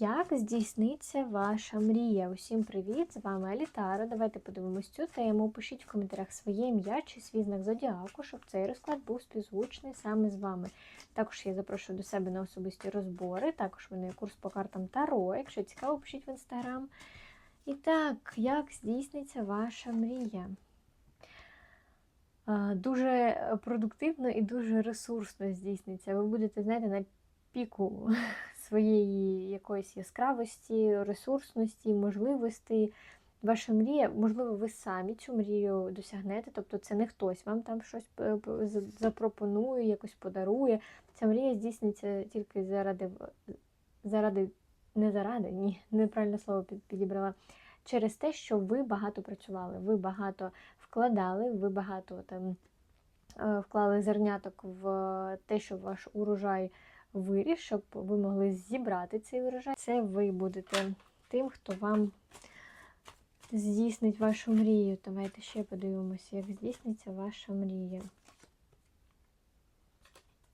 Як здійсниться ваша мрія? Усім привіт! З вами Алітара. Давайте подивимось цю тему. Пишіть в коментарях своє ім'я чи свій знак зодіаку, щоб цей розклад був співзвучний саме з вами. Також я запрошую до себе на особисті розбори. Також в мене є курс по картам Таро. Якщо цікаво, пишіть в інстаграм. І так, як здійсниться ваша мрія? Дуже продуктивно і дуже ресурсно здійсниться. Ви будете, знаєте, на піку своєї якоїсь яскравості, ресурсності, можливостей. Ваша мрія, можливо, ви самі цю мрію досягнете, тобто це не хтось вам там щось з- запропонує, якось подарує. Ця мрія здійсниться тільки заради, заради, не заради, ні, неправильне слово підібрала. Через те, що ви багато працювали, ви багато вкладали, ви багато там е, вклали зерняток в те, щоб ваш урожай виріс, щоб ви могли зібрати цей урожай. Це ви будете тим, хто вам здійснить вашу мрію. Давайте ще подивимося, як здійсниться ваша мрія.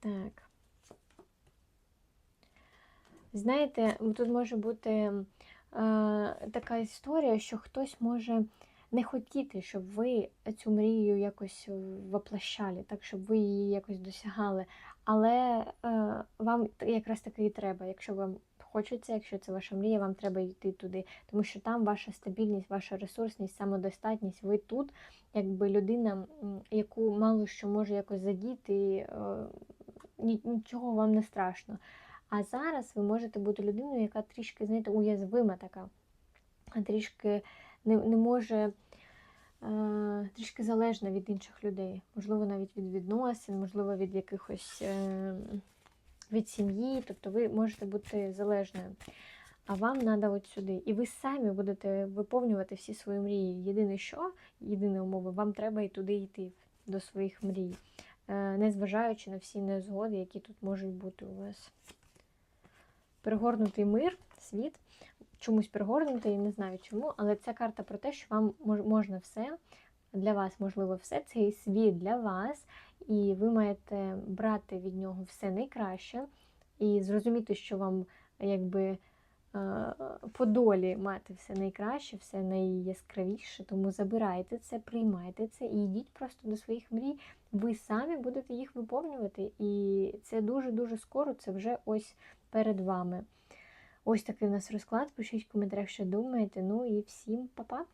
Так. Знаєте, тут може бути е, така історія, що хтось може не хотіти, щоб ви цю мрію якось воплощали, так, щоб ви її якось досягали. Але е, вам якраз таки і треба, якщо вам хочеться, якщо це ваша мрія, вам треба йти туди, тому що там ваша стабільність, ваша ресурсність, самодостатність, ви тут, якби людина, яку мало що може якось задіти, е, ні- нічого вам не страшно. А зараз ви можете бути людиною, яка трішки, знаєте, уязвима така, трішки не, не може. Е, Трішки залежна від інших людей, можливо, навіть від відносин, можливо, від якихось е, від сім'ї, тобто ви можете бути залежною. А вам треба от сюди. І ви самі будете виповнювати всі свої мрії. Єдине що, єдине умови, вам треба і туди йти до своїх мрій, е, незважаючи на всі незгоди, які тут можуть бути у вас. Перегорнутий мир, світ, чомусь перегорнутий, не знаю чому, але ця карта про те, що вам можна все, для вас можливо все, цей світ для вас, і ви маєте брати від нього все найкраще і зрозуміти, що вам якби е, по долі мати все найкраще, все найяскравіше, тому забирайте це, приймайте це і йдіть просто до своїх мрій. Ви самі будете їх виповнювати, і це дуже-дуже скоро, це вже ось перед вами. Ось такий у нас розклад. Пишіть в коментарях, що думаєте. Ну і всім па-па!